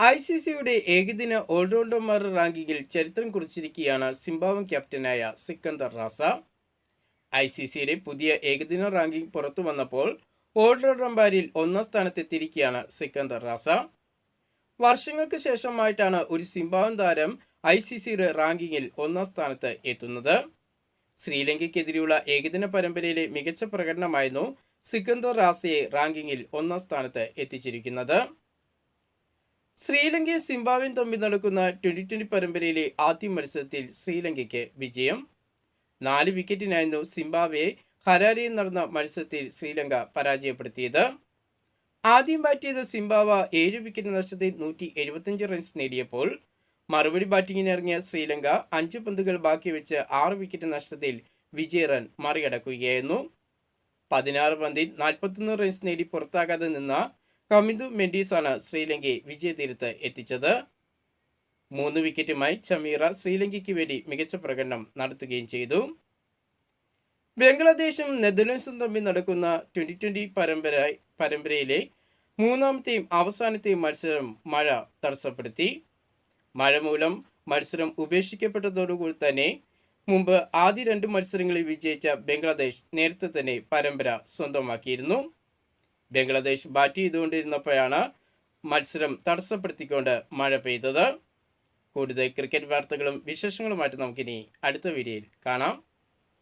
I C സിയുടെ ഏകദിന ഓൾറൗണ്ടർമാർ റാങ്കിങ്ങിൽ ചരിത്രം കുറിച്ചിരിക്കുകയാണ് സിംബാബ്വൻ ക്യാപ്റ്റനായ സിക്കന്ദർ റാസ. ഐ സി സിയുടെ പുതിയ ഏകദിന റാങ്കിംഗ് പുറത്തു വന്നപ്പോൾ ഓൾറൗണ്ടർമാരിൽ ഒന്നാം സ്ഥാനത്തെത്തിയിരിക്കുകയാണ് സിക്കന്ദർ റാസ. വർഷങ്ങൾക്ക് ശേഷമായിട്ടാണ് ഒരു സിംബാബ്വൻ താരം ഐ സി സിയുടെ റാങ്കിങ്ങിൽ ഒന്നാം സ്ഥാനത്ത് എത്തുന്നത്. ശ്രീലങ്കയ്ക്കെതിരെയുള്ള ഏകദിന പരമ്പരയിലെ മികച്ച പ്രകടനമായിരുന്നു സിക്കന്ദർ റാസയെ റാങ്കിങ്ങിൽ ഒന്നാം സ്ഥാനത്ത് എത്തിച്ചിരിക്കുന്നത്. ശ്രീലങ്കയും സിംബാബ്വേയും തമ്മിൽ നടക്കുന്ന ട്വന്റി ട്വന്റി പരമ്പരയിലെ ആദ്യ മത്സരത്തിൽ ശ്രീലങ്കയ്ക്ക് വിജയം. നാല് വിക്കറ്റിനായിരുന്നു സിംബാബ്വെ ഹരാരിയിൽ നടന്ന മത്സരത്തിൽ ശ്രീലങ്ക പരാജയപ്പെടുത്തിയത്. ആദ്യം ബാറ്റ് ചെയ്ത സിംബാവ ഏഴ് വിക്കറ്റ് നഷ്ടത്തിൽ നൂറ്റി എഴുപത്തിയഞ്ച് റൺസ് നേടിയപ്പോൾ മറുപടി ബാറ്റിങ്ങിനിറങ്ങിയ ശ്രീലങ്ക അഞ്ച് പന്തുകൾ ബാക്കി വെച്ച് ആറ് വിക്കറ്റ് നഷ്ടത്തിൽ വിജയ റൺ മറികടക്കുകയായിരുന്നു. പതിനാറ് പന്തിൽ നാൽപ്പത്തൊന്ന് റൺസ് നേടി പുറത്താകാതെ നിന്ന കമിന്ദു മെൻഡീസാണ് ശ്രീലങ്കയെ വിജയതീരത്ത് എത്തിച്ചത്. മൂന്ന് വിക്കറ്റുമായി ചമീറ ശ്രീലങ്കയ്ക്ക് വേണ്ടി മികച്ച പ്രകടനം നടത്തുകയും ചെയ്തു. ബംഗ്ലാദേശും നെതർലൻഡ്സും തമ്മിൽ നടക്കുന്ന ട്വന്റി ട്വന്റി പരമ്പര പരമ്പരയിലെ മൂന്നാമത്തെയും അവസാനത്തെയും മത്സരം മഴ തടസ്സപ്പെടുത്തി. മഴ മൂലം മത്സരം ഉപേക്ഷിക്കപ്പെട്ടതോടുകൂടി തന്നെ മുമ്പ് ആദ്യ രണ്ട് മത്സരങ്ങളിൽ വിജയിച്ച ബംഗ്ലാദേശ് നേരത്തെ തന്നെ പരമ്പര സ്വന്തമാക്കിയിരുന്നു. ബംഗ്ലാദേശ് ബാറ്റ് ചെയ്തുകൊണ്ടിരുന്നപ്പോഴാണ് മത്സരം തടസ്സപ്പെടുത്തിക്കൊണ്ട് മഴ പെയ്തത്. കൂടുതൽ ക്രിക്കറ്റ് വാർത്തകളും വിശേഷങ്ങളുമായിട്ട് നമുക്കിനി അടുത്ത വീഡിയോയിൽ കാണാം.